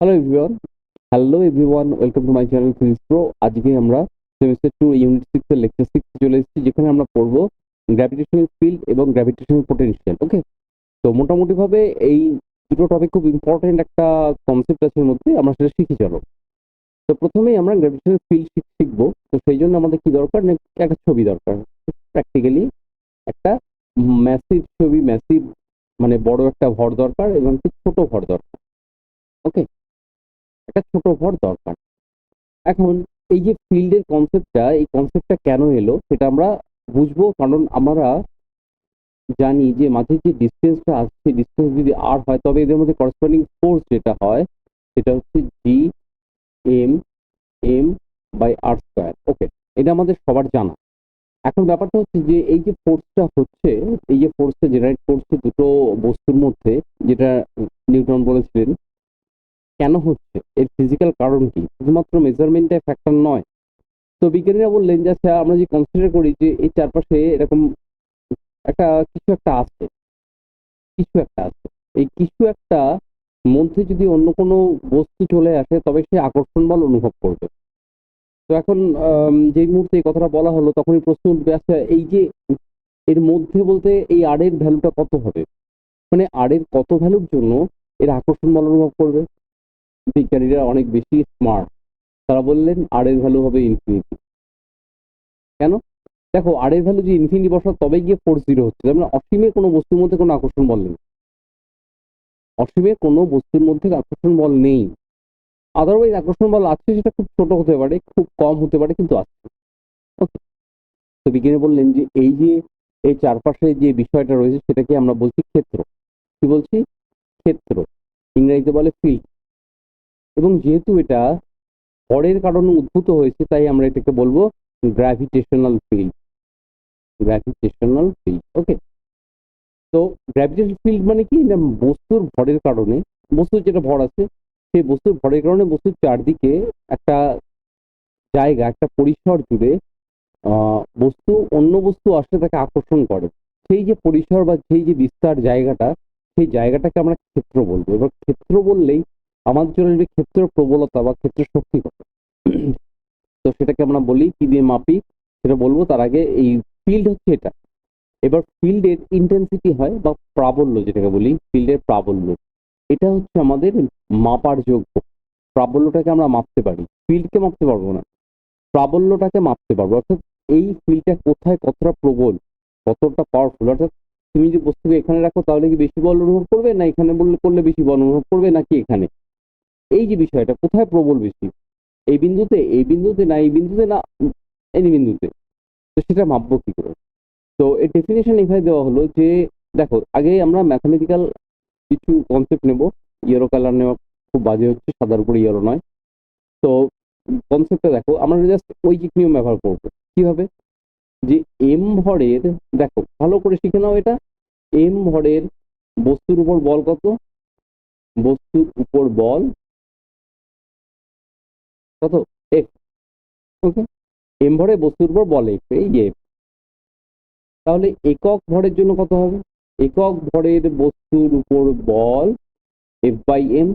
Hello everyone hello everyone welcome to my channel physics pro আজকে আমরা semester two unit six এর lecture six চলে এসেছি, যেখানে আমরা পড়ব গ্র্যাভিটেশনাল ফিল্ড এবং গ্র্যাভিটেশনাল পোটেনশিয়াল ওকে তো মোটামুটি ভাবে এই দুটো টপিক খুব ইম্পর্টেন্ট একটা কনসেপ্ট আছে মধ্যে, আমরা সেটা শিখি, চলো। তো প্রথমেই আমরা গ্র্যাভিটেশনাল ফিল্ড শিখব। তো সেই জন্য আমাদের কি দরকার? না, একটা ছবি দরকার। প্র্যাকটিক্যালি একটা ম্যাসিভ ছবি ম্যাসিভ মানে বড় একটা ভর দরকার এবং একটু ছোট ভর দরকার ওকে একটা ছোট ভর দরকার। এখন এই যে ফিল্ডের কনসেপ্টটা এই কনসেপ্টটা কেন এলো সেটা আমরা বুঝব, কারণ আমরা জানি যে মাঝে যে ডিস্টেন্সটা আসছে ডিস্টেন্স যদি আর হয়, তবে এদের মধ্যে করসপন্ডিং ফোর্স যেটা হয়, সেটা হচ্ছে G M M by R square okay এটা আমাদের সবার জানা। এখন ব্যাপারটা হচ্ছে যে এই যে ফোর্সটা হচ্ছে, এই যে ফোর্সটা জেনারেট করছে দুটো বস্তুর মধ্যে, যেটা নিউটন বলেছিলেন কেন হচ্ছে? এর ফিজিক্যাল কারণ কি? শুধুমাত্র মেজারমেন্টে ফ্যাক্টর নয়। তো বিজ্ঞানীরা বললেন যে আচ্ছা আমরা যে কনসিডার করি যে, এই চারপাশে এরকম একটা কিছু একটা আছে। কিছু একটা আছে। এই কিছু একটা মধ্যে যদি অন্য কোনো বস্তু চলে আসে, তবে সে আকর্ষণ বল অনুভব করবে। তো এখন যেই মুহূর্তে এই কথাটা বলা হলো, তখনই প্রশ্ন উঠবে আচ্ছা এই যে এর মধ্যে বলতে এই আর এর ভ্যালুটা কত হবে? মানে আর এর কত ভ্যালুর জন্য এর আকর্ষণ বল অনুভব করবে? বিজ্ঞানীরা অনেক বেশি স্মার্ট তারা বললেন আর এর ভ্যালু হবে ইনফিনিটি কেন? দেখো আর এর ভ্যালু যে ইনফিনিটি বসা তবে গিয়ে ফোর জিরো হচ্ছে। যেমন অসীমে কোনো বস্তুর মধ্যে কোনো আকর্ষণ বল নেই। অসীমে কোনো বস্তুর মধ্যে আকর্ষণ বল নেই। আদারওয়াইজ আকর্ষণ বল আছে সেটা খুব ছোট হতে পারে, খুব কম হতে পারে, কিন্তু আছে। ওকে তো বিজ্ঞানী বললেন যে, এই যে, এই চারপাশে যে বিষয়টা রয়েছে, সেটাকে আমরা বলছি ক্ষেত্র। কি বলছি? ক্ষেত্র। ইংরেজিতে বলে ফিল্ড এবং যেহেতু এটা ভরের কারণে উদ্ভূত হয়েছে, তাই আমরা এটাকে বলব gravitational field gravitational field okay তো গ্র্যাভিটেশনাল ফিল্ড মানে কি? না বস্তুর ভরের কারণে বস্তুর যেটা ভর আছে, সেই বস্তুর ভরের কারণে বস্তুর চারদিকে একটা জায়গা, একটা পরিসর জুড়ে বস্তু, অন্য বস্তু আসলে তাকে আকর্ষণ করে। সেই যে পরিসর বা সেই যে বিস্তার জায়গাটা, সেই জায়গাটাকে আমরা ক্ষেত্র বলব। এবার ক্ষেত্র বললেই জন্য আসবে ক্ষেত্র প্রবলতা বা ক্ষেত্র শক্তি কত তো সেটাকে আমরা বলি কি দিয়ে মাপি? সেটা বলব তার আগে এই ফিল্ড হচ্ছে এটা। এবার ফিল্ডের ইন্টেন্সিটি হয় বা প্রাবল্য যেটাকে বলি ফিল্ডের প্রাবল্য। এটা হচ্ছে আমাদের মাপার যোগ্য। প্রাবল্যটাকে আমরা মাপতে পারি। ফিল্ডকে মাপতে পারব না। প্রাবল্যটাকে মাপতে পারব। অর্থাৎ এই ফিল্ডটা কোথায় কতটা প্রবল, কতটা পাওয়ারফুল অর্থাৎ তুমি যে বস্তুকে এখানে রাখো তাহলে কি বেশি বল অনুভব করবে? না এখানে বললে করলে বেশি বল অনুভব করবে? নাকি এখানে? এই যে বিষয়টা, কোথায় প্রবল বেশি? এই বিন্দুতে এই বিন্দুতে না, এই বিন্দুতে না এই বিন্দুতে? তো সেটা মাপবো কি করে? তো এর ডেফিনেশন এভাবে দেওয়া হলো যে, দেখো, আগে আমরা ম্যাথামেটিক্যাল কিছু কনসেপ্ট নেব। ইয়েলো কালার নেওয়া খুব বাজে হচ্ছে, সাদার উপরে ইয়েলো নয়। তো কনসেপ্টটা দেখো, আমরা জাস্ট ঐকিক নিয়ম ব্যবহার করব। কীভাবে? যে এম ভরের, দেখো, ভালো করে শিখে নাও এটা। এম ভরের বস্তুর উপর বল কত? বস্তুর উপর বল কত? এফ ওকে? এম ভরে বস্তুর উপর বল এফ এই F। তাহলে একক ভরের জন্য কত হবে? একক ভরের বস্তুর উপর বল এফ বাই এম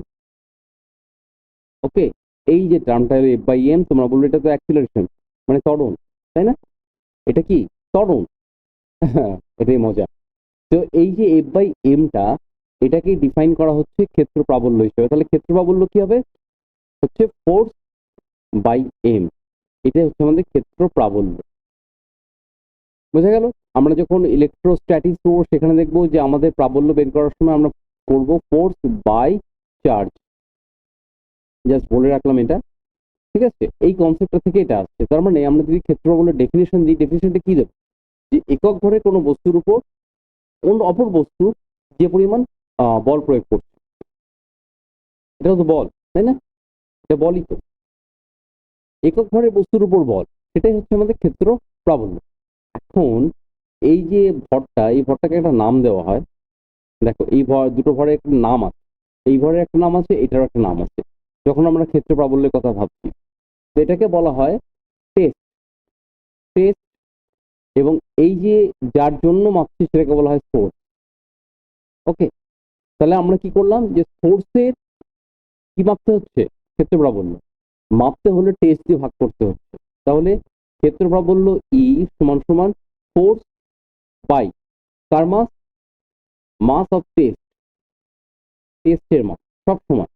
ওকে? এই যে টার্মটা এফ বাই এম তোমরা বলবে এটা তো অ্যাক্সিলারেশন মানে ত্বরণ, তাই না? এটা কি? ত্বরণ। এটাই মজা। তো এই যে এফ বাই এমটা এটাকে ডিফাইন করা হচ্ছে ক্ষেত্র প্রাবল্য হিসেবে। তাহলে ক্ষেত্র প্রাবল্য কি হবে? হচ্ছে ফোর্স বাই এম এটাই হচ্ছে আমাদের ক্ষেত্র প্রাবল্য। বোঝা গেল? আমরা যখন ইলেকট্রোস্ট্যাটিক্স পড়ব সেখানে দেখব যে আমাদের প্রাবল্য বের করার সময় আমরা করব ফোর্স বাই চার্জ জাস্ট বলে রাখলাম এটা। ঠিক আছে? এই কনসেপ্টটা থেকে এটা আসছে। তার মানে আমরা যদি ক্ষেত্র প্রাবল্য ডেফিনেশন দিই ডেফিনেশনটা কি দেবো? যে একক ভরে কোনো বস্তুর উপর অন্য অপর বস্তু যে পরিমাণ বল প্রয়োগ করছে। এটা তো বল, তাই না? এটা বলই তো। একক ভরের বস্তুর উপর বল, সেটাই হচ্ছে আমাদের ক্ষেত্র প্রাবল্য। এখন এই যে ভরটা, এই ভরটাকে একটা নাম দেওয়া হয়। দেখো, এই ভর, দুটো ভরের একটা নাম আছে। এই ভরের একটা নাম আছে এটার একটা নাম আছে। যখন আমরা ক্ষেত্র প্রাবল্যের কথা ভাবছি, তো এটাকে বলা হয় টেস্ট টেস্ট এবং এই যে যার জন্য মাপছি, সেটাকে বলা হয় সোর্স ওকে তাহলে আমরা কি করলাম যে সোর্সের কি মাপতে হচ্ছে? ক্ষেত্র প্রাবল্য। মাপতে হলে টেস্ট দিয়ে ভাগ করতে হচ্ছে। তাহলে ক্ষেত্র প্রাবল্য ই সমান সমান ফোর্স বাই কার মাস মাস অফ টেস্ট টেস্টের মাস সব সময়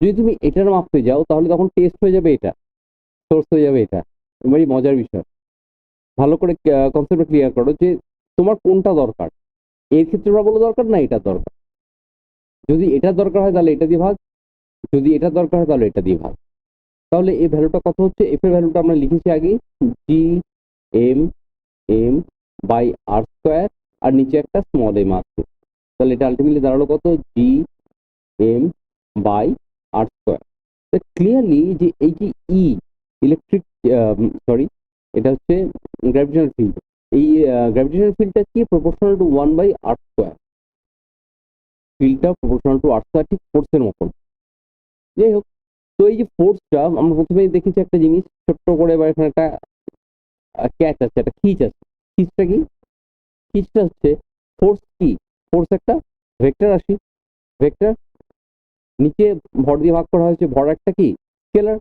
যদি তুমি এটার মাপতে যাও, তাহলে তখন টেস্ট হয়ে যাবে এটা সোর্স হয়ে যাবে এটা। এবারই মজার বিষয়। ভালো করে কনসেপ্টটা ক্লিয়ার করো যে তোমার কোনটা দরকার। এর ক্ষেত্রে প্রাবল্য দরকার না এটা দরকার? যদি এটা দরকার হয় তাহলে এটা দিয়ে ভাগ, যদি এটা দরকার হয় তাহলে এটা দিয়ে ভাগ। তাহলে এই ভ্যালুটা কত হচ্ছে? এফ এর ভ্যালুটা আমরা লিখেছি আগে G M M by R square আর নিচে একটা স্মল এম আছে। তাহলে এটা আলটিমেটলি দাঁড়াল কত? G M by R square clearly যে এই যে ই ইলেকট্রিক সরি এটা হচ্ছে গ্র্যাভিটেশনাল ফিল্ড এই গ্র্যাভিটেশনাল ফিল্ডটা কি? Proportional to one by R square ফিল্ডটা প্রপোর্শনাল টু আর স্কোয়ার ঠিক ফোর্সের মতন। যাই হোক তো এই যে ফোর্সটা আমরা প্রথমেই দেখেছি একটা জিনিস, ছোট্ট করে বা এখানে একটা ক্যাচ আছে, একটা খিচ আছে। খিচটা কি? খিচটা হচ্ছে ফোর্স কি? ফোর্স একটা ভেক্টর রাশি। ভেক্টর নিচে ভর দিয়ে ভাগ করা হয়েছে, ভর একটা কি? স্কেলার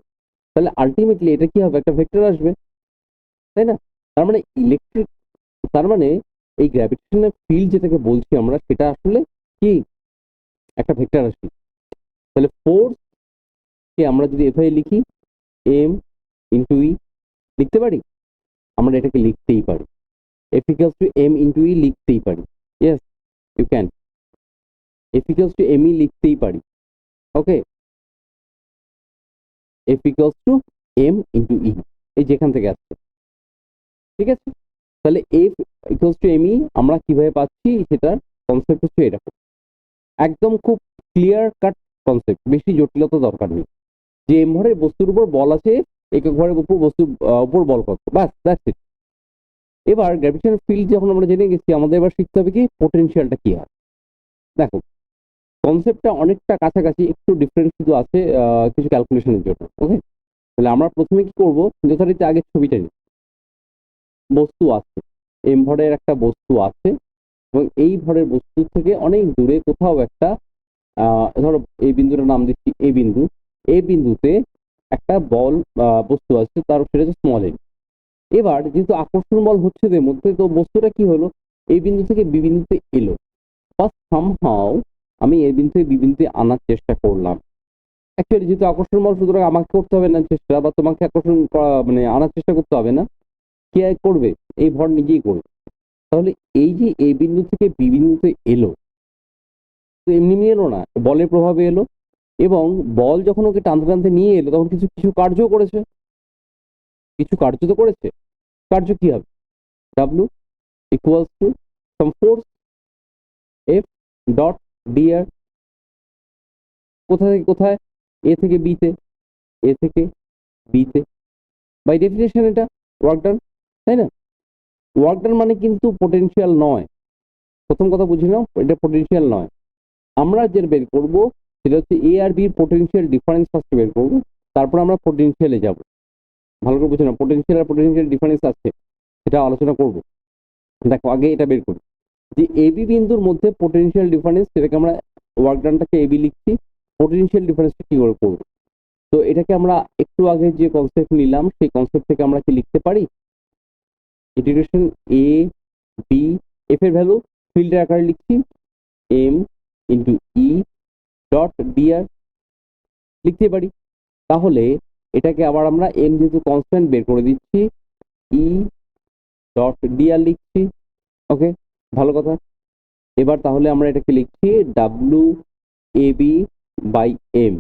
তাহলে আলটিমেটলি এটা কি হবে? একটা ভেক্টর আসবে। তাই না? তার মানে ইলেকট্রিক তার মানে এই গ্র্যাভিটেশনের ফিল্ড যেটাকে বলছি আমরা, সেটা আসলে কি? একটা ভেক্টর রাশি। তাহলে ফোর্স কে আমরা যদি এফআই লিখি এম ইন্টু ই লিখতে পারি? আমরা এটাকে লিখতেই পারি। F equals to M into E লিখতেই পারি। Yes you can F equals to M E লিখতেই পারি। Okay F equals to M into E এই যেখান থেকে আসছে। ঠিক আছে? তাহলে F equals to M E আমরা কীভাবে পাচ্ছি? সেটার কনসেপ্ট হচ্ছে এরকম। একদম খুব ক্লিয়ার কাট কনসেপ্ট বেশি জটিলতা দরকার নেই। যে এম ভরের বস্তুর উপর বল আছে, একক ভরের উপর বস্তুর উপর বল কত বাস দ্যাটস ইট এবার গ্র্যাভিটেশন ফিল্ড যখন আমরা জেনে গেছি, আমাদের এবার শিখতে হবে কি পোটেনশিয়ালটা কি হয়। দেখো কনসেপ্টটা অনেকটা কাছাকাছি, একটু ডিফারেন্স শুধু আছে কিছু ক্যালকুলেশনের জন্য ওকে তাহলে আমরা প্রথমে কি করব, যথারীতি আগে ছবিটা নিই। বস্তু আছে এম ভরের একটা বস্তু আছে, এবং এই ভরের বস্তু থেকে অনেক দূরে কোথাও একটা ধরো এই বিন্দুটার নাম দিচ্ছি এ বিন্দু। এই বিন্দুতে একটা বল বস্তু আছে, তার সেটা হচ্ছে স্মল এম এবার যেহেতু আকর্ষণ বল হচ্ছে এর মধ্যে, তো বস্তুটা কি হলো? এই বিন্দু থেকে বি বিন্দুতে এলো। বা সামহাও আমি এই বিন্দু থেকে বি বিন্দুতে আনার চেষ্টা করলাম। অ্যাকচুয়ালি যেহেতু আকর্ষণ বল, সুতরাং আমাকে করতে হবে না চেষ্টা, বা তোমাকে আকর্ষণ করা- মানে আনার চেষ্টা করতে হবে না। কে করবে? এই ভর নিজেই করবে। তাহলে এই যে এই বিন্দু থেকে বি বিন্দুতে এলো, তো এমনি নিয়ে এলো না, বলের প্রভাবে এলো। এবং বল যখন ওকে টানতে টানতে নিয়ে এলো, তখন কিছু কিছু কার্য করেছে। কিছু কার্য তো করেছে। কার্য কি হবে? W equals to sum force F dot D R কোথা থেকে কোথায়? এ থেকে বিতে এ থেকে বিতে বাই ডেফিনেশন এটা ওয়ার্ক ডান তাই না? ওয়ার্ক ডান মানে কিন্তু পোটেনশিয়াল নয়। প্রথম কথা বুঝে নাও, এটা পোটেনশিয়াল নয়। আমরা যেটা বের করব সেটা হচ্ছে এ আর বির পোটেনশিয়াল ডিফারেন্স ফার্স্ট বের করব, তারপর আমরা পোটেনশিয়ালে যাব। ভালো করে বুঝে না পোটেনশিয়াল আর পোটেনশিয়াল ডিফারেন্স আছে, সেটা আলোচনা করব। দেখো, আগে এটা বের করি। যে এবি বিন্দুর মধ্যে পোটেনশিয়াল ডিফারেন্স সেটাকে আমরা ওয়ার্ক ডানটাকে এবি লিখছি পোটেনশিয়াল ডিফারেন্সটা কি করে করব? তো এটাকে আমরা একটু আগে যে কনসেপ্ট নিলাম, সেই কনসেপ্ট থেকে আমরা কি লিখতে পারি? ইন্টিগ্রেশন এ বি এফ এর ভ্যালু ফিল্ডের আকারে লিখছি M into E dot D R লিখতে পারি। তাহলে এটাকে আবার আমরা এম যেহেতু কনস্ট্যান্ট বের করে দিচ্ছি ই ডট ডিআর লিখছি ওকে ভালো কথা। এবার তাহলে আমরা এটাকে লিখছি W A B by M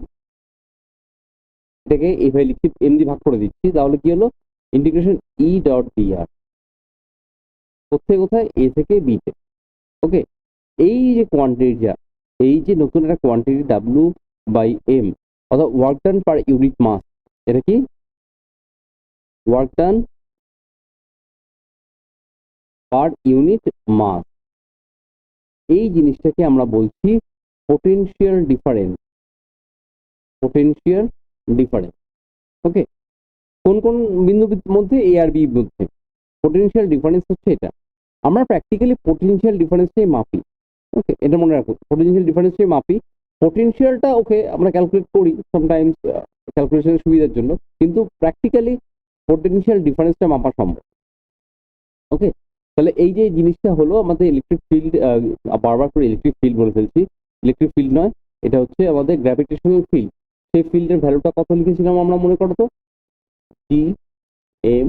এটাকে এইভাবে লিখছি এম দিয়ে ভাগ করে দিচ্ছি, তাহলে কি হলো? ইন্টিগ্রেশন ই ডট ডিআর কোথায় কোথায়? এ থেকে বিতে ওকে এই যে কোয়ান্টিটিটা এই যে নতুন একটা কোয়ান্টিটি ডাব্লু বাই এম অর্থাৎ work done per unit mass এটা কি? ওয়ার্ক ডান পার ইউনিট মাস এই জিনিসটাকে আমরা বলছি potential difference potential difference okay কোন কোন বিন্দুর মধ্যে এ আর বি মধ্যে পোটেনশিয়াল ডিফারেন্স হচ্ছে এটা। আমরা প্র্যাকটিক্যালি পোটেনশিয়াল ডিফারেন্সটাই মাপি। ওকে এটা মনে রাখো পোটেনশিয়াল ডিফারেন্সটাই মাপি। পোটেনশিয়ালটা ওকে আমরা ক্যালকুলেট করি সামটাইমস ক্যালকুলেশনের সুবিধার জন্য, কিন্তু প্র্যাকটিক্যালি পোটেনশিয়াল ডিফারেন্সটা মাপা সম্ভব। ওকে তাহলে এই যে জিনিসটা হলো, আমাদের ইলেকট্রিক ফিল্ড বারবার করে ইলেকট্রিক ফিল্ড বলে ফেলছি। ইলেকট্রিক ফিল্ড নয়, এটা হচ্ছে আমাদের গ্র্যাভিটেশনাল ফিল্ড সেই ফিল্ডের ভ্যালুটা কত লিখেছিলাম আমরা মনে করো তো? G M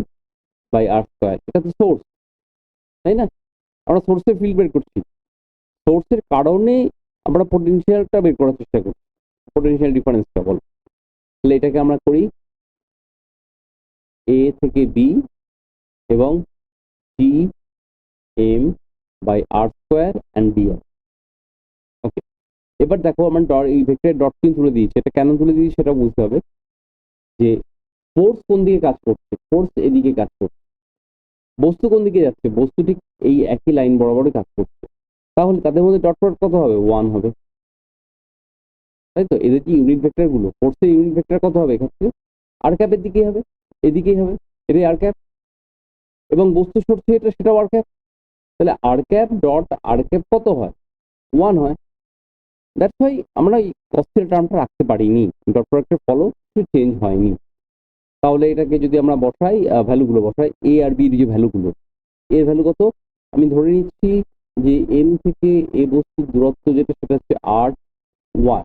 by R square এটা তো সোর্স তাই না? আমরা সোর্সের ফিল্ড বের করছি। সোর্সের কারণে আমরা পোটেনশিয়ালটা বের করার চেষ্টা করি। পোটেনশিয়াল ডিফারেন্সটা বল। তাহলে এটাকে আমরা করি এ থেকে বি এবং G M by R square and D R okay এবার দেখো আমার ডট এই ভেক্টরের ডট পিন তুলে দিয়েছি। এটা কেন তুলে দিয়েছি সেটা বুঝতে হবে যে ফোর্স কোন দিকে কাজ করছে? ফোর্স এদিকে কাজ করছে। বস্তু কোন দিকে যাচ্ছে? বস্তু ঠিক এই একই লাইন বরাবরই কাজ করছে। তাহলে তাদের মধ্যে ডট প্রোডাক্ট কত হবে? ওয়ান হবে। তাই তো এদের যে ইউনিট ভেক্টরগুলো? ফোর্সের ইউনিট ভেক্টর কত হবে এক্ষেত্রে আর ক্যাপের দিকেই হবে, এদিকেই হবে। এটাই আর ক্যাপ এবং বস্তু সরছে এটা, সেটাও আর ক্যাপ তাহলে R cap dot R cap কত হয়? ওয়ান হয়। দ্যাটস ওয়াই আমরা এই কস্টের টার্মটা রাখতে পারিনি। ডট প্রোডাক্টের ফলো কিছু চেঞ্জ হয়নি। তাহলে এটাকে যদি আমরা বসাই ভ্যালুগুলো বসাই এ আর বির যে ভ্যালুগুলো এর ভ্যালু কত? আমি ধরে নিচ্ছি যে এম থেকে এ বস্তুর দূরত্ব যেটা, সেটা হচ্ছে আর ওয়াই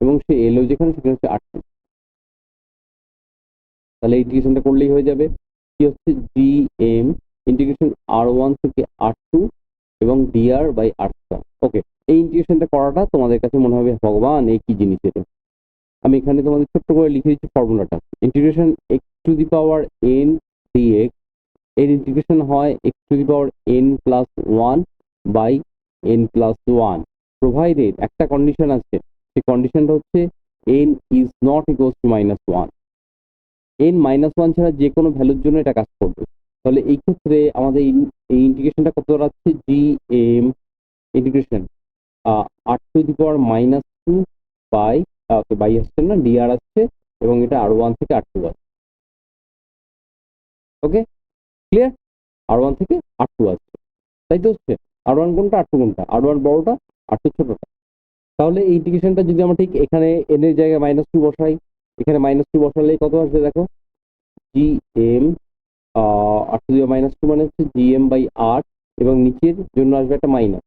এবং সে এলো যেখানে সেটা হচ্ছে আর টু তাহলে ইন্টিগ্রেশনটা করলেই হয়ে যাবে। কি হচ্ছে? G M integration R one থেকে আর টু এবং D R by R square okay এই ইন্টিগ্রেশনটা করাটা তোমাদের কাছে মনে হবে, ভগবান, এই কি জিনিস এটা? আমি এখানে তোমাদের ছোট্ট করে লিখে দিচ্ছি ফর্মুলাটা integration X to the power N D X এর ইন্টিগ্রেশন হয় X to the power N plus one by N plus one provided একটা কন্ডিশন আছে, সেই কন্ডিশনটা হচ্ছে N is not equals to minus one N minus one ছাড়া যে কোনো ভ্যালুর জন্য এটা কাজ করবে। তাহলে এই ক্ষেত্রে আমাদের এই- ইন্টিগ্রেশনটা কত দাঁড়াচ্ছে? G M integration R to the power minus two by by আসছে না ডিআর আসছে, এবং এটা আর ওয়ান থেকে আর টু আসছে। ওকে ক্লিয়ার আর ওয়ান থেকে আর টু আসছে। তাই তো হচ্ছে? আর ওয়ান কোনটা আর টু কোনটা? আর ওয়ান বড়টা আর টু ছোটটা। তাহলে এই ইন্টিগ্রেশনটা যদি আমরা ঠিক এখানে এন এর জায়গায় মাইনাস টু বসাই, এখানে মাইনাস টু বসালে কত আসবে দেখো? G M R to minus two মানে হচ্ছে জি এম বাই আর এবং নিচের জন্য আসবে একটা মাইনাস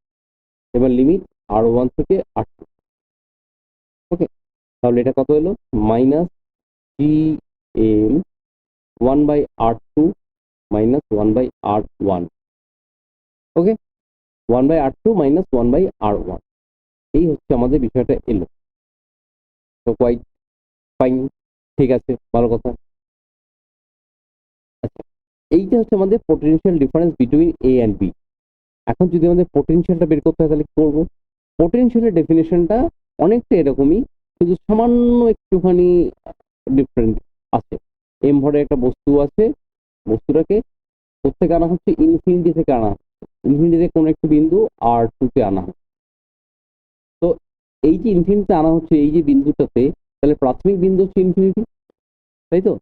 এবার লিমিট আর ওয়ান থেকে আর টু ওকে তাহলে এটা কত হলো minus G M one by R two minus one by R one okay one by R two minus one by R one এই হচ্ছে আমাদের বিষয়টা এলো। তো কোয়াইট ফাইন ঠিক আছে, ভালো কথা। আচ্ছা এইটা হচ্ছে আমাদের potential difference between A and B এখন যদি আমাদের পোটেনশিয়ালটা বের করতে হয়, তাহলে কি করব? পোটেনশিয়ালের ডেফিনেশনটা অনেকটা এরকমই শুধু সামান্য একটুখানি ডিফারেন্ট আছে। এম ভরে একটা বস্তু আছে, বস্তুটাকে কোথেকে আনা হচ্ছে? ইনফিনিটি থেকে আনা হচ্ছে। ইনফিনিটিতে কোনো একটি বিন্দু আর টুতে আনা তো এই যে ইনফিনিটিতে আনা হচ্ছে, এই যে বিন্দুটাতে, তাহলে প্রাথমিক বিন্দু হচ্ছে ইনফিনিটি তাই তো?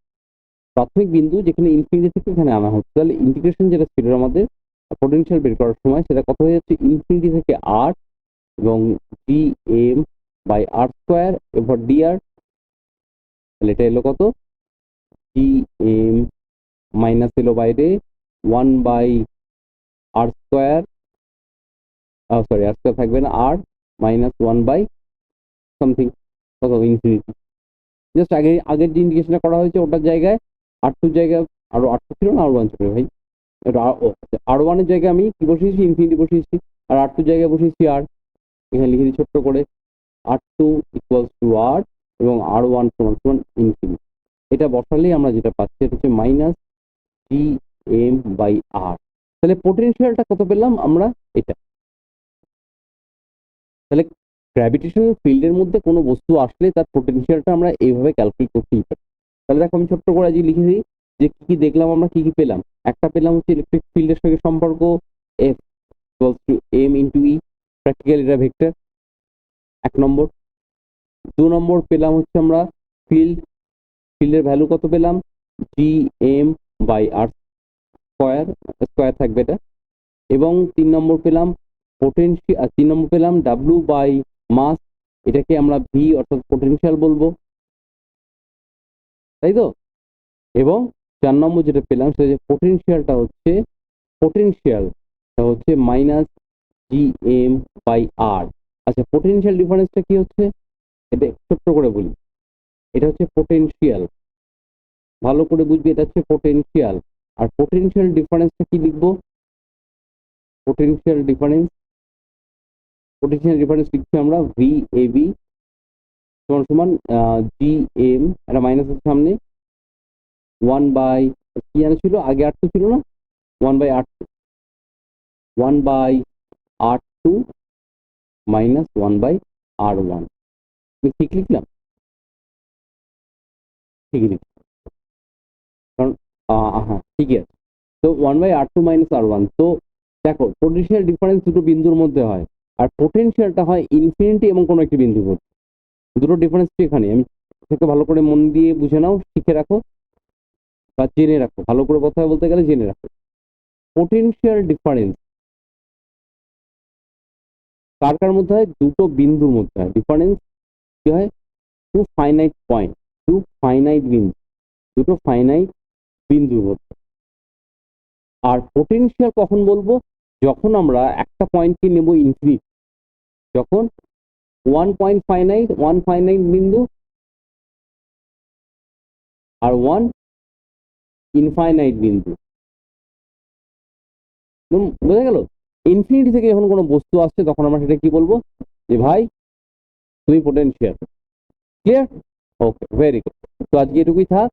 প্রাথমিক বিন্দু যেখানে ইনফিনিটি থেকে এখানে আনা হচ্ছে। তাহলে ইন্টিগ্রেশন যেটা ছিল আমাদের পোটেনশিয়াল বের করার সময়, সেটা কত হয়ে যাচ্ছে? ইনফিনিটি থেকে আর এবং D M by R square এবার ডিআর তাহলে এটা এলো কত? ডি এম মাইনাস এলো বাইরে one by R square sorry R square থাকবে না আর মাইনাস ওয়ান বাই সামথিং কত ইনফিনিটি জাস্ট আগে, আগের যে ইন্ডিকেশনটা করা হয়েছে, ওটার জায়গায় আর টুর জায়গায় আরও আর টু ছিল না আর ওয়ান ছিল ভাই? আর ওয়ানের জায়গায় আমি কি বসিয়েছি? ইনফিনিটি বসিয়েছি। আর আর টুর জায়গায় বসিয়েছি আর এখানে লিখে দিই ছোট্ট করে R two equals to R এবং আর ওয়ান সমান সমান ইনফিনিটি এটা বসালেই আমরা যেটা পাচ্ছি, এটা হচ্ছে minus G M by R তাহলে পোটেনশিয়ালটা কত পেলাম আমরা এটা। তাহলে গ্র্যাভিটেশনাল ফিল্ডের মধ্যে কোনো বস্তু আসলে তার পোটেনশিয়ালটা আমরা এইভাবে ক্যালকুলেট করতেই পারি। তাহলে দেখো আমি ছোট্ট করে আজকে লিখে দিই যে কি কি দেখলাম আমরা, কি কি পেলাম। একটা পেলাম হচ্ছে ইলেকট্রিক ফিল্ডের সঙ্গে সম্পর্ক F to M into E practical এটা ভেক্টর এক নম্বর। দু নম্বর পেলাম হচ্ছে আমরা ফিল্ড ফিল্ডের ভ্যালু কত পেলাম? G M by R square square থাকবে এটা। এবং তিন নম্বর পেলাম পোটেনশিয়াল তিন নম্বর পেলাম ডাব্লু বাই মাস এটাকে আমরা ভি অর্থাৎ পোটেনশিয়াল বলব। তাই তো? এবং চার নম্বর যেটা পেলাম সেটা যে পোটেনশিয়ালটা হচ্ছে পোটেনশিয়াল হচ্ছে minus G M by R আচ্ছা পোটেনশিয়াল ডিফারেন্সটা কি হচ্ছে? এটা ছোট্ট করে বলি। এটা হচ্ছে পোটেনশিয়াল ভালো করে বুঝবি, এটা হচ্ছে পোটেনশিয়াল আর পোটেনশিয়াল ডিফারেন্সটা কি লিখব? পোটেনশিয়াল ডিফারেন্স পোটেনশিয়াল ডিফারেন্স লিখছি আমরা ভি এ বি সমান সমান জি এম একটা মাইনাসের সামনে ওয়ান বাই কি জানা ছিল? আগে আট টু ছিল না? One by R two one by R two minus one by R one আমি ঠিক লিখলাম? ঠিকই লিখ কারণ হ্যাঁ ঠিকই আছে। তো one by R two minus R one তো দেখো পোটেনশিয়াল ডিফারেন্স দুটো বিন্দুর মধ্যে হয়, আর পোটেনশিয়ালটা হয় ইনফিনিটি এবং কোনো একটি বিন্দুর মধ্যে। দুটো ডিফারেন্স এখানে, আমি থেকে ভালো করে মন দিয়ে বুঝে নাও, শিখে রাখো বা জেনে রাখো। ভালো করে কথা বলতে গেলে জেনে রাখো। পোটেনশিয়াল ডিফারেন্স কার কার মধ্যে হয়? দুটো বিন্দুর মধ্যে হয়। ডিফারেন্স কি হয়? Two finite point two finite বিন্দু, দুটো ফাইনাইট বিন্দুর মধ্যে। আর পোটেনশিয়াল কখন বলব? যখন আমরা একটা পয়েন্টকে নেব ইনফিনিট যখন one point finite one five nine বিন্দু আর ওয়ান ইনফাইনাইট বিন্দু। বোঝা গেল? ইনফিনিটি থেকে যখন কোনো বস্তু আসছে, তখন আমরা সেটা কি বলব? যে ভাই, তুমি potential clear okay very good তো আজকে এটুকুই থাক।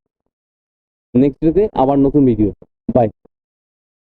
নেক্সট ডেতে আবার নতুন ভিডিও বাই